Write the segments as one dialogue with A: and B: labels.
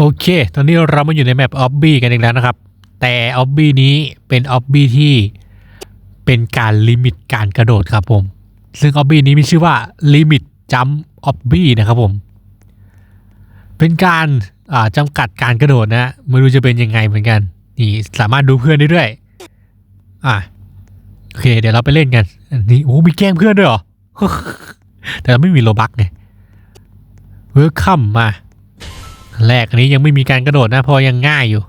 A: โอเค ตอนนี้เรามาอยู่ในแมปออบบี้กันอีกแล้วนะครับ แต่ออบบี้นี้เป็นออบบี้ที่เป็นการลิมิตการกระโดดครับผม ซึ่งออบบี้นี้มีชื่อว่าลิมิตจัมออบบี้นะครับผม เป็นการาจำกัดการกระโดดนะไม่รู้จะเป็นยังไงเหมือนกัน นี่สามารถดูเพื่อนได้ด้วยอะโอเค เดี๋ยวเราไปเล่นกัน อันนี้โอ้มีแกล้งเพื่อนด้วยเหรอ แต่เราไม่มีโลบักไงเวิร์คคัมมา แรกอันนี้ยังไม่มีการกระโดดนะเพอยังง่ายอยู่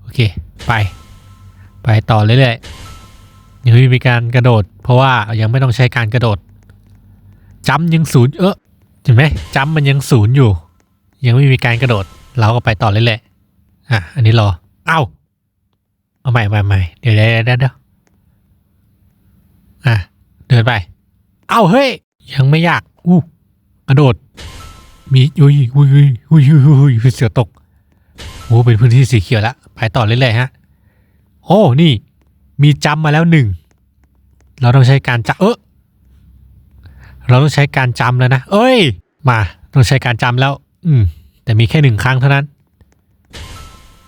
A: โอเค ไป ไปต่อเรื่อยๆยังไม่มีการกระโดด เพราะว่ายังไม่ต้องใช้การกระโดดจัมยังศูนย์เออเห็นไหมจัมมันยังศูนย์อยู่ ยังไม่มีการกระโดด เราก็ไปต่อเรื่อยๆอะอันนี้รอเอ้าเอาใหม่ใหม่ใหม่เดี๋ยวเดี๋ยวเดี๋ยวเดี๋ยวอะเดินไป เอ้าเฮ้ยยังไม่ยากอู้กระโดด มีอุ้ยอุ้ยอุ้ยอุ้ยอุ้ยเสือตกโอ้เป็นพื้นที่สีเขียวแล้วไปต่อเรื่อยๆฮะ โอ้นี่ มีจำมาแล้วหนึ่งเราต้องใช้การจำเออเราต้องใช้การจำแล้วนะ เอ้ย มาต้องใช้การจำแล้ว อืม แต่มีแค่หนึ่งครั้งเท่านั้น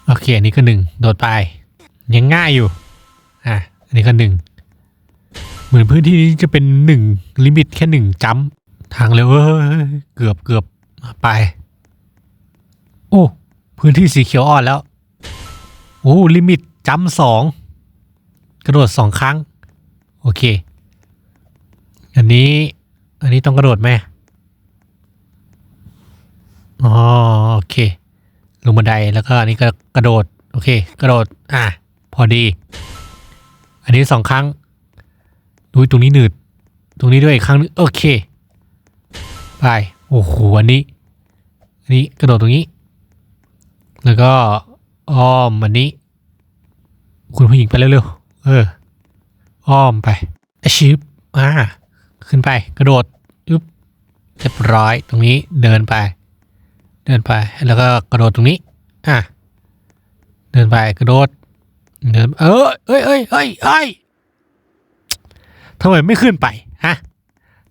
A: โอเค อันนี้ก็หนึ่งโดดไป ยังง่ายอยู่ อะ อันนี้ก็หนึ่งเหมือนพื้นที่นี้จะเป็นหนึ่งลิมิตแค่หนึ่งจัมป์ทางเร็วเอ้ยเกือบเกือบ ไป โอ้พื้นที่สีเขียวอ่อนแล้ว โอ้ลิมิตจัมป์สองกระโดดสองครั้ง โอเค อันนี้ อันนี้ต้องกระโดดไหมอ๋อโอเค ลงบันไดแล้วก็อันนี้ก็กระโดด โอเค กระโดด อะ พอดี อันนี้สองครั้งดูตรงนี้หนืด ตรงนี้ด้วยอีกครั้งนึงโอเค ไป โอ้โห อันนี้ อันนี้กระโดดตรงนี้ แล้วก็อ้อมอันนี้ คุณผู้หญิงไปเร็วๆเออ อ้อมไปอชิบอ่าขึ้นไป กระโดดอึ๊บเรียบร้อยตรงนี้เดินไป เดินไป แล้วก็กระโดดตรงนี้ อะเดินไปกระโดดเดินเออเอ้ยเอ้ยเอ้ยเอ้ยทำไมไม่ขึ้นไปฮะ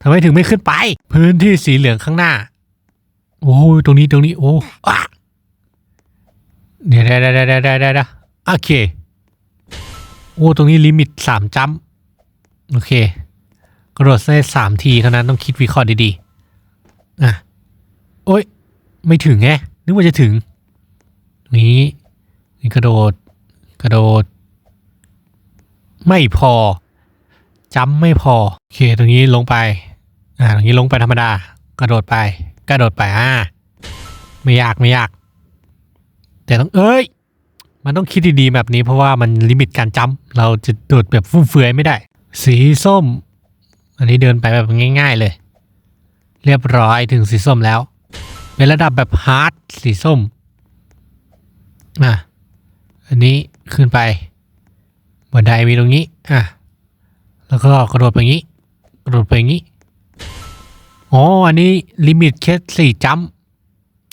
A: ทำไมถึงไม่ขึ้นไป พื้นที่สีเหลืองข้างหน้า โอ้ยตรงนี้ตรงนี้โอ้เดี๋ยวได้ได้ได้ได้ได้ได้โอเค โอ้ตรงนี้ลิมิตสามจัมโอเค กระโดดได้สามทีเท่านั้นต้องคิดวิเคราะห์ดีๆอะโอ้ย ไม่ถึงไงนึกว่าจะถึงนี้นี่กระโดด กระโดด ไม่พอจำไม่พอ โอเค ตรงนี้ลงไป อ่าตรงนี้ลงไปธรรมดากระโดดไป กระโดดไปอ่าไม่ยากไม่ยาก แต่ต้องเอ้ย มันต้องคิดดีๆแบบนี้เพราะว่ามันลิมิตการจำเราจะโดดแบบฟุ่มเฟือยไม่ได้ สีส้ม อันนี้เดินไปแบบง่าย ๆเลย เรียบร้อยถึงสีส้มแล้ว เป็นระดับแบบฮาร์ดสีส้มอะอันนี้ขึ้นไปบันไดมีตรงนี้อะแล้วก็กระโดดไปงี้ กระโดดไปงี้ อ๋อ อันนี้ลิมิตแค่สี่จัม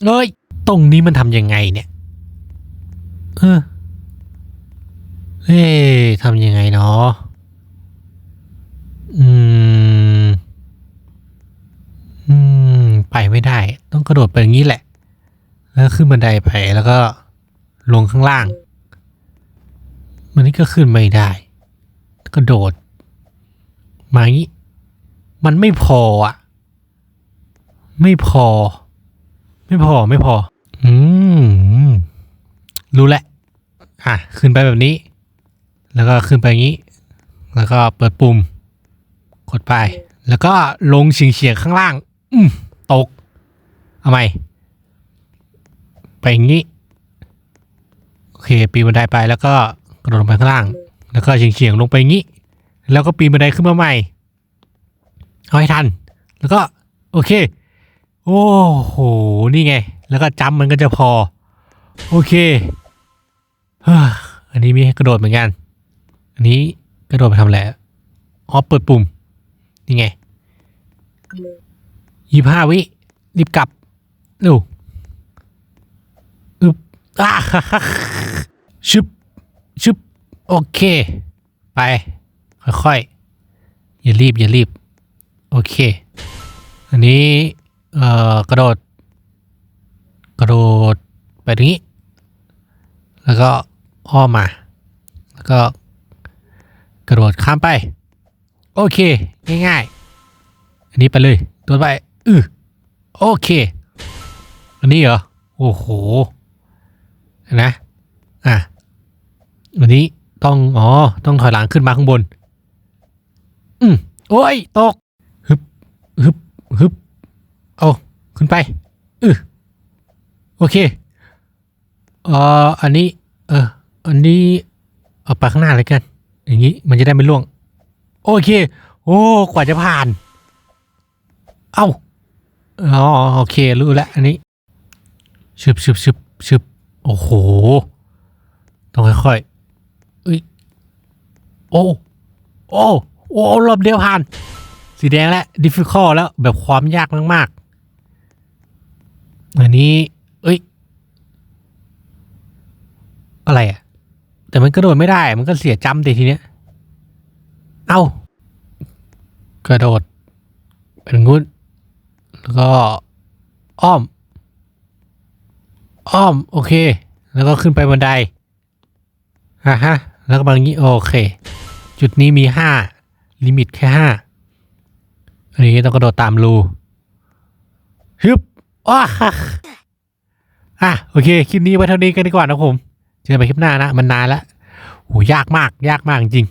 A: เอ้ย ตรงนี้มันทำยังไงเนี่ย เออเฮ้ทำยังไงเนาะอืม อืม ไปไม่ได้ ต้องกระโดดไปอย่างนี้แหละ แล้วขึ้นบันไดไปแล้วก็ลงข้างล่าง มันนี่ก็ขึ้นไม่ได้ กระโดด มาอย่างนี้ มันไม่พออะ ไม่พอ ไม่พอไม่พอ อืม รู้แหละ อะ ขึ้นไปแบบนี้ แล้วก็ขึ้นไปอย่างนี้ แล้วก็เปิดปุ่ม กดไป แล้วก็ลงเฉียงเฉียงๆข้างล่าง อืมตกเอาใหม่ไปอย่างนี้ โอเค ปีนบันไดไปแล้วก็กระโดดลงไปข้างล่าง แล้วก็เฉียงเฉียงๆลงไปอย่างนี้ แล้วก็ปีนบันไดขึ้นมาใหม่ เอาให้ทัน แล้วก็ โอเค โอ้โห นี่ไง แล้วก็จำมันก็จะพอ โอเคอันนี้มีกระโดดเหมือนกัน อันนี้กระโดดไปทำอะไรอ๋อเปิดปุ่ม นี่ไงยี่ห้าวิ รีบกลับเร็วอึบอ่าฮ่าฮ่าชึบชึบโอเค ไป ค่อยๆ อย่ารีบ อย่ารีบ โอเค อันนี้ เอ่อกระโดด กระโดดไปตรงนี้ แล้วก็อ้อมมา แล้วก็กระโดดข้ามไป โอเค ง่ายๆ อันนี้ไปเลยตัวไปอือโอเค อันนี้เหรอ โอ้โหเห็นะอะอันนี้ต้อง อ๋อ ต้องถอยหลังขึ้นมาข้างบน อืมโอ้ย ตก ฮึบ ฮึบ ฮึบ เอาขึ้นไปอือโอเคเอ่ออันนี้ เอออันนี้เอาไปข้างหน้าเลยกัน อย่างนี้มันจะได้ไม่ล่วง โอเค โอ้กว่าจะผ่าน เอ้าอ๋อโอเครู้แล้วอันนี้ชึบชึบชึบชึบโอ้โหต้องค่อยๆเอ้ยโอ้โอ้โอ้รอบเดียวผ่าน สีแดงแล้ว difficult แล้วแบบความยากมากๆ อันนี้ เอ้ย อะไรอะแต่มันกระโดดไม่ได้ มันก็เสียจำแต่ทีเนี้ย เอ้ากระโดด เป็นงุ้นแล้วก็อ้อม อ้อม โอเค แล้วก็ขึ้นไปบันไดอะฮะ แล้วก็บางนี้ โอเค จุดนี้มีห้าลิมิตแค่ห้าอันนี้ต้องกระโดดตามรูฮึบ อ้าอะโอเคคลิปนี้ไว้เท่านี้กันดีกว่านะผม เจอกันใหม่คลิปหน้านะ มันนานแล้วโหยากมากยากมากจริง